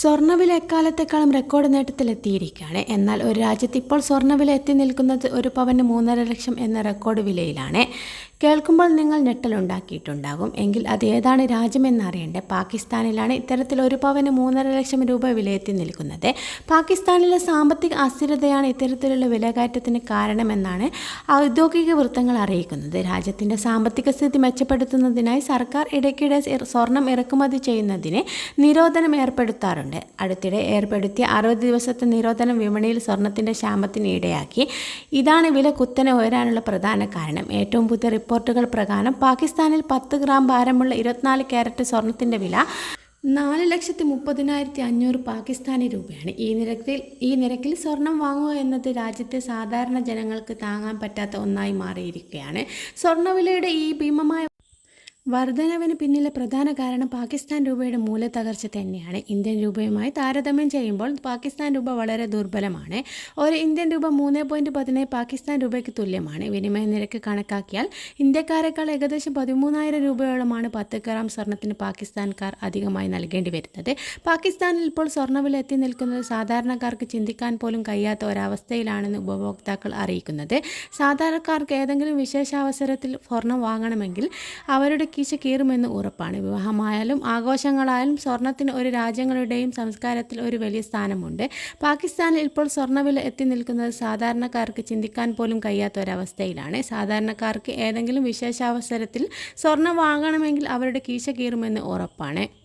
സ്വർണവില എക്കാലത്തെക്കാളും റെക്കോർഡ് നേട്ടത്തിലെത്തിയിരിക്കുകയാണ്. എന്നാൽ ഒരു രാജ്യത്ത് ഇപ്പോൾ സ്വർണവില എത്തി നിൽക്കുന്നത് ഒരു പവന് മൂന്നര ലക്ഷം എന്ന റെക്കോർഡ് വിലയിലാണ്. കേൾക്കുമ്പോൾ നിങ്ങൾ ഞെട്ടലുണ്ടാക്കിയിട്ടുണ്ടാകും. എങ്കിൽ അത് ഏതാണ് രാജ്യമെന്നറിയണ്ടേ? പാകിസ്ഥാനിലാണ് ഇത്തരത്തിൽ ഒരു പവന് മൂന്നര ലക്ഷം രൂപ വിലയെത്തി നിൽക്കുന്നത്. പാകിസ്ഥാനിലെ സാമ്പത്തിക അസ്ഥിരതയാണ് ഇത്തരത്തിലുള്ള വിലകയറ്റത്തിന് കാരണമെന്നാണ് ഔദ്യോഗിക വൃത്തങ്ങൾ അറിയിക്കുന്നത്. രാജ്യത്തിന്റെ സാമ്പത്തിക സ്ഥിതി മെച്ചപ്പെടുത്തുന്നതിനായി സർക്കാർ ഇടയ്ക്കിടെ സ്വർണം ഇറക്കുമതി ചെയ്യുന്നതിന് നിരോധനം ഏർപ്പെടുത്താറുണ്ട്. അടുത്തിടെ ഏർപ്പെടുത്തിയ അറുപത് ദിവസത്തെ നിരോധനം വിപണിയിൽ സ്വർണത്തിന്റെ ക്ഷാമത്തിന് ഇടയാക്കി. ഇതാണ് വില കുത്തനെ ഉയരാനുള്ള പ്രധാന കാരണം. ഏറ്റവും പുതിയ റിപ്പോർട്ടുകൾ പ്രകാരം പാകിസ്ഥാനിൽ പത്ത് ഗ്രാം ഭാരമുള്ള ഇരുപത്തിനാല് ക്യാരറ്റ് സ്വർണത്തിന്റെ വില നാല് ലക്ഷത്തി മുപ്പതിനായിരത്തി അഞ്ഞൂറ് പാകിസ്ഥാനി രൂപയാണ്. ഈ നിരക്കിൽ ഈ നിരക്കിൽ സ്വർണം വാങ്ങുക എന്നത് രാജ്യത്തെ സാധാരണ ജനങ്ങൾക്ക് താങ്ങാൻ പറ്റാത്ത ഒന്നായി മാറിയിരിക്കുകയാണ്. സ്വർണവിലയുടെ ഈ വർധനവിന് പിന്നിലെ പ്രധാന കാരണം പാകിസ്ഥാൻ രൂപയുടെ മൂല്യത്തകർച്ച തന്നെയാണ്. ഇന്ത്യൻ രൂപയുമായി താരതമ്യം ചെയ്യുമ്പോൾ പാകിസ്ഥാൻ രൂപ വളരെ ദുർബലമാണ്. ഒരു ഇന്ത്യൻ രൂപ മൂന്ന് പോയിന്റ് പതിനേഴ് പാകിസ്ഥാൻ രൂപയ്ക്ക് തുല്യമാണ്. വിനിമയ നിരക്ക് കണക്കാക്കിയാൽ ഇന്ത്യക്കാരെക്കാൾ ഏകദേശം പതിമൂന്നായിരം രൂപയോളമാണ് പത്ത് ഗ്രാം സ്വർണത്തിന് പാകിസ്ഥാൻകാർ അധികമായി നൽകേണ്ടി വരുന്നത്. പാകിസ്ഥാനിൽ ഇപ്പോൾ സ്വർണവില എത്തി നിൽക്കുന്നത് സാധാരണക്കാർക്ക് ചിന്തിക്കാൻ പോലും കഴിയാത്ത ഒരവസ്ഥയിലാണെന്ന് ഉപഭോക്താക്കൾ അറിയിക്കുന്നത്. സാധാരണക്കാർക്ക് ഏതെങ്കിലും വിശേഷാവസരത്തിൽ സ്വർണം വാങ്ങണമെങ്കിൽ അവരുടെ കീശ കീറുമെന്ന് ഉറപ്പാണ്. വിവാഹമായാലും ആഘോഷങ്ങളായാലും സ്വർണത്തിന് ഒരു രാജ്യങ്ങളുടെയും സംസ്കാരത്തിൽ ഒരു വലിയ സ്ഥാനമുണ്ട്. പാകിസ്ഥാനിൽ ഇപ്പോൾ സ്വർണവില എത്തി നിൽക്കുന്നത് സാധാരണക്കാർക്ക് ചിന്തിക്കാൻ പോലും കഴിയാത്ത ഒരവസ്ഥയിലാണ് സാധാരണക്കാർക്ക് ഏതെങ്കിലും വിശേഷാവസരത്തിൽ സ്വർണം വാങ്ങണമെങ്കിൽ അവരുടെ കീശ കീറുമെന്ന് ഉറപ്പാണ്.